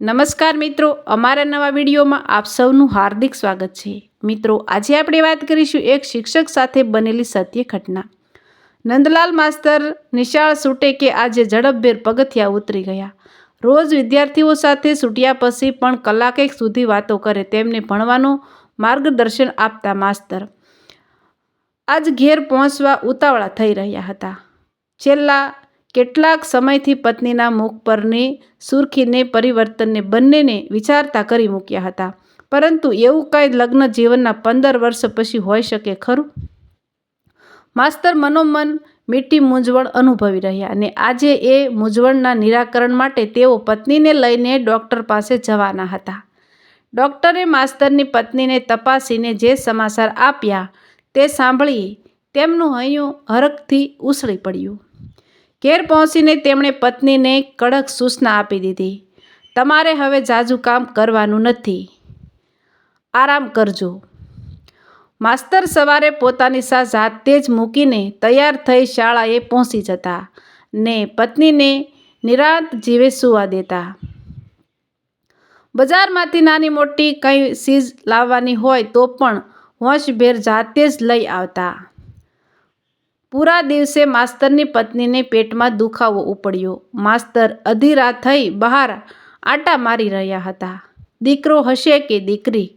નમસ્કાર મિત્રો, અમારા નવા વિડીયોમાં આપ સૌનું હાર્દિક સ્વાગત છે. મિત્રો, આજે આપણે વાત કરીશું એક શિક્ષક સાથે બનેલી સત્ય ઘટના. નંદલાલ માસ્તર નિશાળ સૂટે કે આજે ઝડપભેર પગથિયા ઉતરી ગયા. રોજ વિદ્યાર્થીઓ સાથે છૂટ્યા પછી પણ કલાકેક સુધી વાતો કરે તેમને ભણવાનું માર્ગદર્શન આપતા માસ્તર. આજ ઘેર પહોંચવા ઉતાવળા થઈ રહ્યા હતા. છેલ્લા કેટલાક સમયથી પત્નીના મુખ પરની સુરખીને પરિવર્તનને બંનેને વિચારતા કરી મૂક્યા હતા. પરંતુ એવું કાંઈ લગ્ન જીવનના પંદર વર્ષ પછી હોઈ શકે ખરું? માસ્તર મનોમન મીઠી મૂંઝવણ અનુભવી રહ્યા અને આજે એ મૂંઝવણના નિરાકરણ માટે તેઓ પત્નીને લઈને ડૉક્ટર પાસે જવાના હતા. ડૉક્ટરે માસ્તરની પત્નીને તપાસીને જે સમાચાર આપ્યા તે સાંભળી તેમનું હૈયું હરખથી ઉસળી પડ્યું. ઘેર પહોંચીને તેમણે પત્નીને કડક સૂચના આપી દીધી. તમારે હવે જાજુ કામ કરવાનું નથી. આરામ કરજો. માસ્તર સવારે પોતાની સા જાતે જ મૂકીને તૈયાર થઈ શાળાએ પહોંચી જતા ને પત્નીને નિરાંત જીવે સુવા દેતા. બજારમાંથી નાની મોટી કંઈ ચીજ લાવવાની હોય તો પણ હોંશભેર જાતે જ લઈ આવતા. પૂરા દિવસે માસ્તરની પત્નીને પેટમાં દુખાવો ઉપડ્યો. માસ્તર અધી રાત થઈ બહાર આટા મારી રહ્યા હતા. દીકરો હશે કે દીકરી?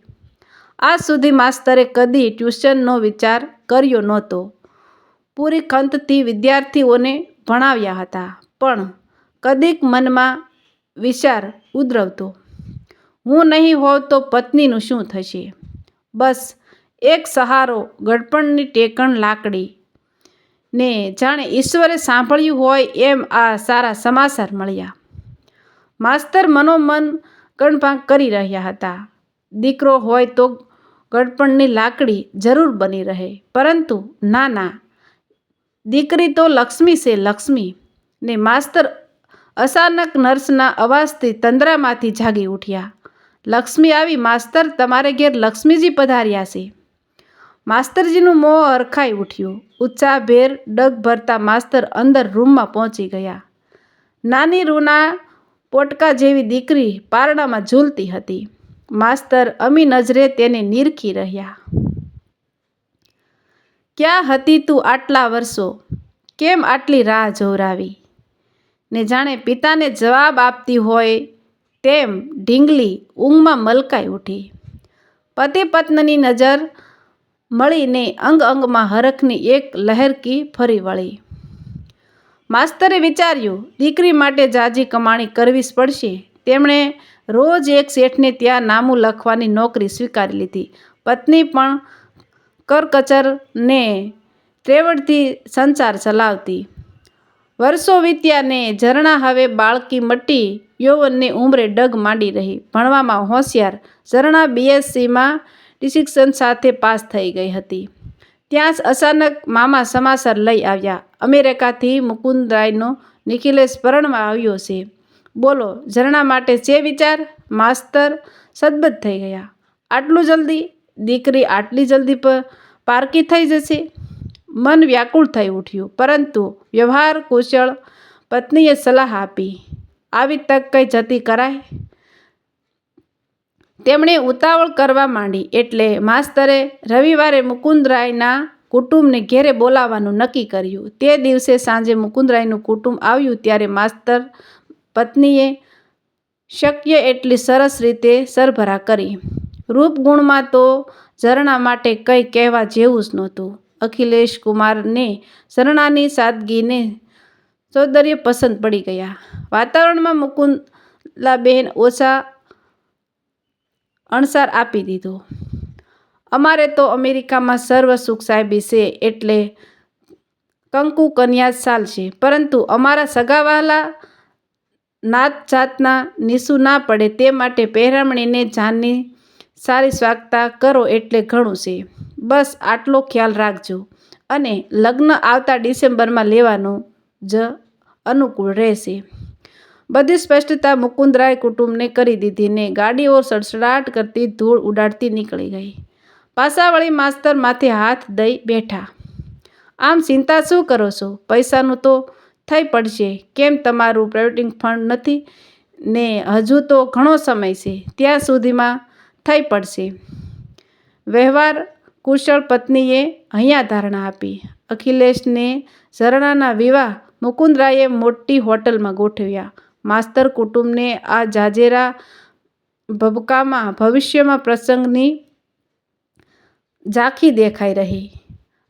આ સુધી માસ્તરે કદી ટ્યુશનનો વિચાર કર્યો નહોતો. પૂરી ખંતથી વિદ્યાર્થીઓને ભણાવ્યા હતા, પણ કદીક મનમાં વિચાર ઉદ્રવતો હું નહીં હોઉં તો પત્નીનું શું થશે? બસ, એક સહારો ગડપણની ટેકણ લાકડી ને જાણે ઈશ્વરે સાંભળ્યું હોય એમ આ સારા સમાચાર મળ્યા. માસ્તર મનોમન ગણપાંક કરી રહ્યા હતા. દીકરો હોય તો ગડપણની લાકડી જરૂર બની રહે. પરંતુ ના ના દીકરી તો લક્ષ્મી છે લક્ષ્મી ને માસ્તર અચાનક નર્સના અવાજથી તંદ્રામાંથી જાગી ઉઠ્યા. લક્ષ્મી આવી માસ્તર તમારે ઘેર લક્ષ્મીજી પધાર્યા છે. માસ્તરજીનું મોં હરખાઈ ઉઠ્યું. ઉત્સાહભેર ડગ ભરતા માસ્તર અંદર રૂમમાં પહોંચી ગયા. નાની રૂના પોટકા જેવી દીકરી પારણામાં ઝૂલતી હતી. માસ્તર અમી નજરે તેને નીરખી રહ્યા. ક્યાં હતી તું આટલા વર્ષો? કેમ આટલી રાહ જોરાવી ને જાણે પિતાને જવાબ આપતી હોય તેમ ઢીંગલી ઊંઘમાં મલકાઈ ઉઠી. પતિ પત્નીની નજર મળીને અંગ અંગમાં હરખની એક લહેરકી ફરી વળી. માસ્તરે વિચાર્યું, દીકરી માટે જાજી કમાણી કરવી જ પડશે. તેમણે રોજ એક શેઠને ત્યાં નામું લખવાની નોકરી સ્વીકારી લીધી. પત્ની પણ કરકચરને ત્રેવડથી સંસાર ચલાવતી. વર્ષો વીત્યા ને ઝરણા હવે બાળકી મટી યૌવનને ઉંમરે ડગ માંડી રહી. ભણવામાં હોશિયાર, ઝરણા બીએસસીમાં ડિસ્ટિંક્શન સાથે પાસ થઈ ગઈ હતી. ત્યાં જ અચાનક મામા સમાચાર લઈ આવ્યા. અમેરિકાથી મુકુંદરાયનો નિખિલેશ પરણવા આવ્યો છે. બોલો, ઝરણા માટે જે વિચાર? માસ્તર સદબદ થઈ ગયા. આટલું જલ્દી? દીકરી આટલી જલ્દી પર પારકી થઈ જશે? મન વ્યાકુળ થઈ ઉઠ્યું. પરંતુ વ્યવહાર કુશળ પત્નીએ સલાહ આપી. આવી તક કંઈ જતી કરાય? તેમણે ઉતાવળ કરવા માંડી એટલે માસ્તરે રવિવારે મુકુંદરાયના કુટુંબને ઘેરે બોલાવવાનું નક્કી કર્યું. તે દિવસે સાંજે મુકુંદરાયનું કુટુંબ આવ્યું ત્યારે માસ્તર પત્નીએ શક્ય એટલી સરસ રીતે સરભરા કરી. રૂપગુણમાં તો ઝરણા માટે કંઈ કહેવા જેવું જ નહોતું. અખિલેશ કુમારને ઝરણાની સાદગીને સૌંદર્ય પસંદ પડી ગયા. વાતાવરણમાં મુકુંદલાબહેન ઓછા અણસાર આપી દીધો. અમારે તો અમેરિકામાં સર્વ સુખ સાહેબી છે એટલે કંકુ કન્યા સાલ ચાલશે પરંતુ અમારા સગાવાલા નાત જાતના નિસુ ના પડે તે માટે પહેરામણીને જાનની સારી સ્વાગતા કરો એટલે ઘણું છે. બસ આટલો ખ્યાલ રાખજો. અને લગ્ન આવતા ડિસેમ્બરમાં લેવાનું જ અનુકૂળ રહેશે. બધી સ્પષ્ટતા મુકુંદરાય કુટુંબને કરી દીધી ને ગાડીઓ સડસડાટ કરતી ધૂળ ઉડાડતી નીકળી ગઈ. પાસાવાળી માસ્તર માથે હાથ દઈ બેઠા. આમ ચિંતા શું કરો છો? પૈસાનું તો થઈ પડશે. કેમ તમારું પ્રાઇવેટિંગ ફંડ નથી ને હજુ તો ઘણો સમય છે. ત્યાં સુધીમાં થઈ પડશે. વ્યવહાર કુશળ પત્નીએ અહીંયા ધારણા આપી. અખિલેશને ઝરણાના વિવાહ મુકુંદરાયે મોટી હોટલમાં ગોઠવ્યા. માસ્તર કુટુંબને આ જાજેરા ભબકામાં, ભવિષ્યમાં પ્રસંગની ઝાંખી દેખાઈ રહી.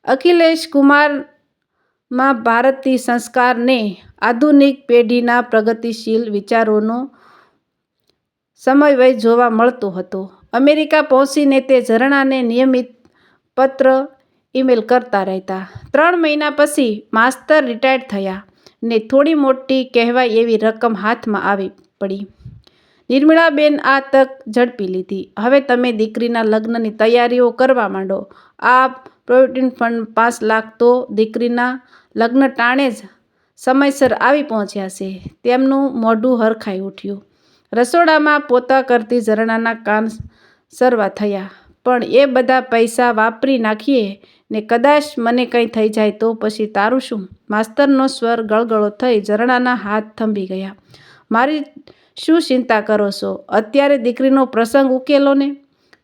અખિલેશ કુમારમાં ભારતીય સંસ્કારને આધુનિક પેઢીના પ્રગતિશીલ વિચારોનો સમન્વય જોવા મળતો હતો. અમેરિકા પહોંચીને તે ઝરણાને નિયમિત પત્ર ઈમેલ કરતા રહેતા. ત્રણ મહિના પછી માસ્તર રિટાયર્ડ થયા. ને થોડી મોટી કહેવાય એવી રકમ હાથમાં આવી પડી. નિર્મળાબેન આ તક ઝડપી લીધી. હવે તમે દીકરીના લગ્નની તૈયારીઓ કરવા માંડો. આ પ્રોવિડન્ટ ફંડ પાંચ લાખ તો દીકરીના લગ્ન ટાણે જ સમયસર આવી પહોંચ્યા છે. તેમનું મોઢું હરખાઈ ઉઠ્યું. રસોડામાં પોતા કરતી ઝરણાના કાન સરવા થયા. પણ એ બધા પૈસા વાપરી નાખીએ ને કદાચ મને કંઈ થઈ જાય તો પછી તારું શું? માસ્તરનો સ્વર ગળગળો થઈ ઝરણાના હાથ થંભી ગયા. મારી શું ચિંતા કરો છો? અત્યારે દીકરીનો પ્રસંગ ઉકેલો ને?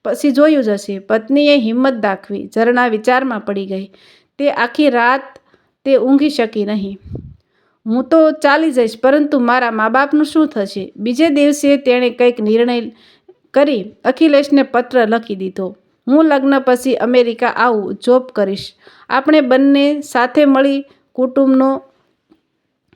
પછી જોયું જશે પત્નીએ હિંમત દાખવી. ઝરણા વિચારમાં પડી ગઈ. તે આખી રાત તે ઊંઘી શકી નહીં. હું તો ચાલી જઈશ, પરંતુ મારા મા બાપનું શું થશે? બીજે દિવસે તેણે કંઈક નિર્ણય કરી અખિલેશને પત્ર લખી દીધો. હું લગ્ન પછી અમેરિકા આવું, જોબ કરીશ. આપણે બંને સાથે મળી કુટુંબનો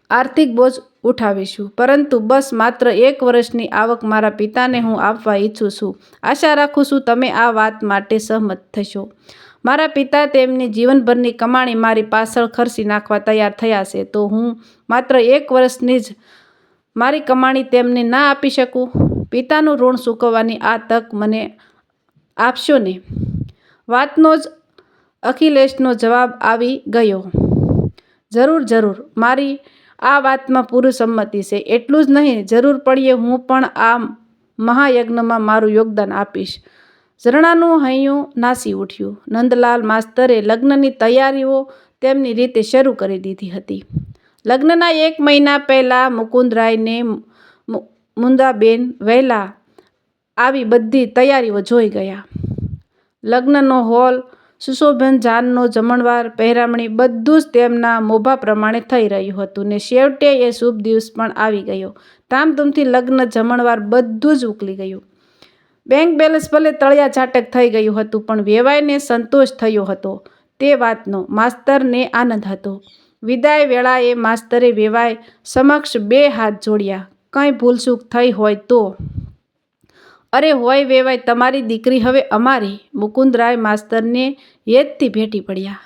આર્થિક બોજ ઉઠાવીશું. પરંતુ બસ માત્ર એક વર્ષની આવક મારા પિતાને હું આપવા ઈચ્છું છું. આશા રાખું છું તમે આ વાત માટે સહમત થશો. મારા પિતા તેમની જીવનભરની કમાણી મારી પાછળ ખર્ચી નાખવા તૈયાર થયા છે. તો હું માત્ર એક વર્ષની જ મારી કમાણી તેમને ના આપી શકું? પિતાનું ઋણ ચૂકવવાની આ તક મને આપશો ને? વાતનો જ અખિલેશનો જવાબ આવી ગયો. જરૂર જરૂર. મારી આ વાતમાં પૂરી સંમતિ છે. એટલું જ નહીં, જરૂર પડીએ હું પણ આ મહાયજ્ઞમાં મારું યોગદાન આપીશ. ઝરણાનું હૈયું નાસી ઉઠ્યું. નંદલાલ માસ્તરે લગ્નની તૈયારીઓ તેમની રીતે શરૂ કરી દીધી હતી. લગ્નના એક મહિના પહેલાં મુકુંદરાયને મુંદાબેન વહેલા આવી બધી તૈયારીઓ જોઈ ગયા. લગ્નનો હોલ, સુશોભન જાનનો જમણવાર પહેરામણી બધું જ તેમના મોભા પ્રમાણે થઈ રહ્યું હતું ને છેવટે એ શુભ દિવસ પણ આવી ગયો. ધામધૂમથી લગ્ન જમણવાર બધું જ ઉકલી ગયું. બેંક બેલેન્સ ભલે તળિયા ઝાટક થઈ ગયું હતું, પણ વેવાઈને સંતોષ થયો હતો. તે વાતનો માસ્તરને આનંદ હતો. વિદાય વેળાએ માસ્તરે વેવાય સમક્ષ બે હાથ જોડ્યા. કંઈ ભૂલચૂક થઈ હોય તો. અરે હોય વેવાય, તમારી દીકરી હવે અમારી, મુકુંદરાય માસ્તરને યેદથી ભેટી પડ્યા.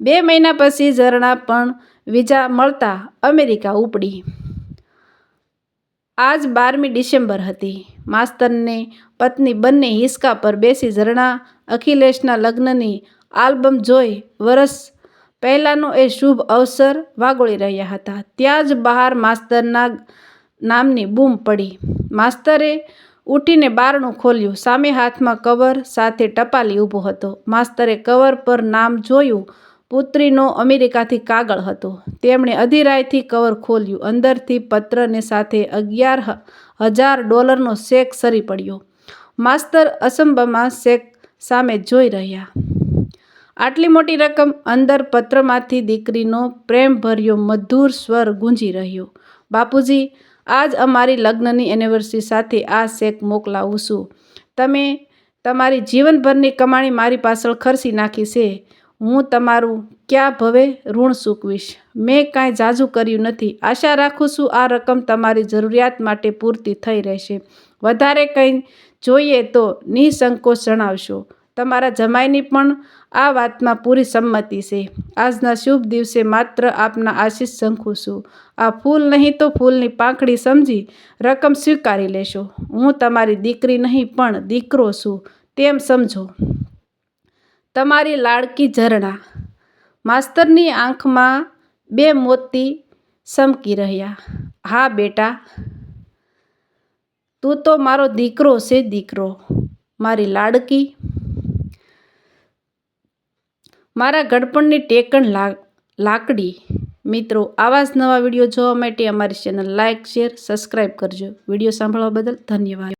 બે મહિના પછી ઝરણા પણ વિઝા મળતા અમેરિકા ઉપડી. આજ બારમી ડિસેમ્બર હતી. માસ્તરને પત્ની બંને હિસકા પર બેસી ઝરણા અખિલેશના લગ્નની આલ્બમ જોઈ વરસ પહેલાંનો એ શુભ અવસર વાગોળી રહ્યા હતા. ત્યાં જ બહાર માસ્તરના નામની બૂમ પડી. માસ્તરે ઊઠીને બારણું ખોલ્યું. સામે હાથમાં કવર, સાથે ટપાલી ઊભો હતો. માસ્તરે કવર પર નામ જોયું. પુત્રીનો અમેરિકાથી કાગળ હતો. તેમણે અધિરાયથી કવર ખોલ્યું. અંદરથી પત્રને સાથે અગિયાર હજાર ડોલરનો શેક સરી પડ્યો. માસ્તર અસંભમાં શેક સામે જોઈ રહ્યા. આટલી મોટી રકમ અંદર પત્રમાંથી દીકરીનો પ્રેમભર્યો મધુર સ્વર ગુંજી રહ્યો. બાપુજી આજ અમારી લગ્નની એનિવર્સરી સાથે આ શેક મોકલાવું છું. તમે તમારી જીવનભરની કમાણી મારી પાછળ ખર્ચી નાખી છે. હું તમારું ક્યાં ભવે ઋણ ચૂકવીશ મેં કાંઈ જાજુ કર્યું નથી. આશા રાખું છું આ રકમ તમારી જરૂરિયાત માટે પૂરતી થઈ રહેશે. વધારે કંઈ જોઈએ તો નિસંકોચ જણાવશો. તમારા જમાઈની પણ આ વાતમાં પૂરી સંમતિ છે. આજના શુભ દિવસે માત્ર આપના આશીષ શંખું છું આ ફૂલ નહીં તો ફૂલની પાંખડી સમજી રકમ સ્વીકારી લેશો. હું તમારી દીકરી નહીં પણ દીકરો છું, તેમ સમજો. તમારી લાડકી ઝરણા. માસ્તરની આંખમાં બે મોતી ચમકી રહ્યા. હા, બેટા. તું તો મારો દીકરો છે, દીકરો. મારી લાડકી મારા ગળપણની ટેકણ લાકડી. મિત્રો, આવા જ નવા વીડિયો જોવા માટે અમારી ચેનલ લાઇક શેર સબસ્ક્રાઈબ કરજો. વીડિયો સાંભળવા બદલ ધન્યવાદ.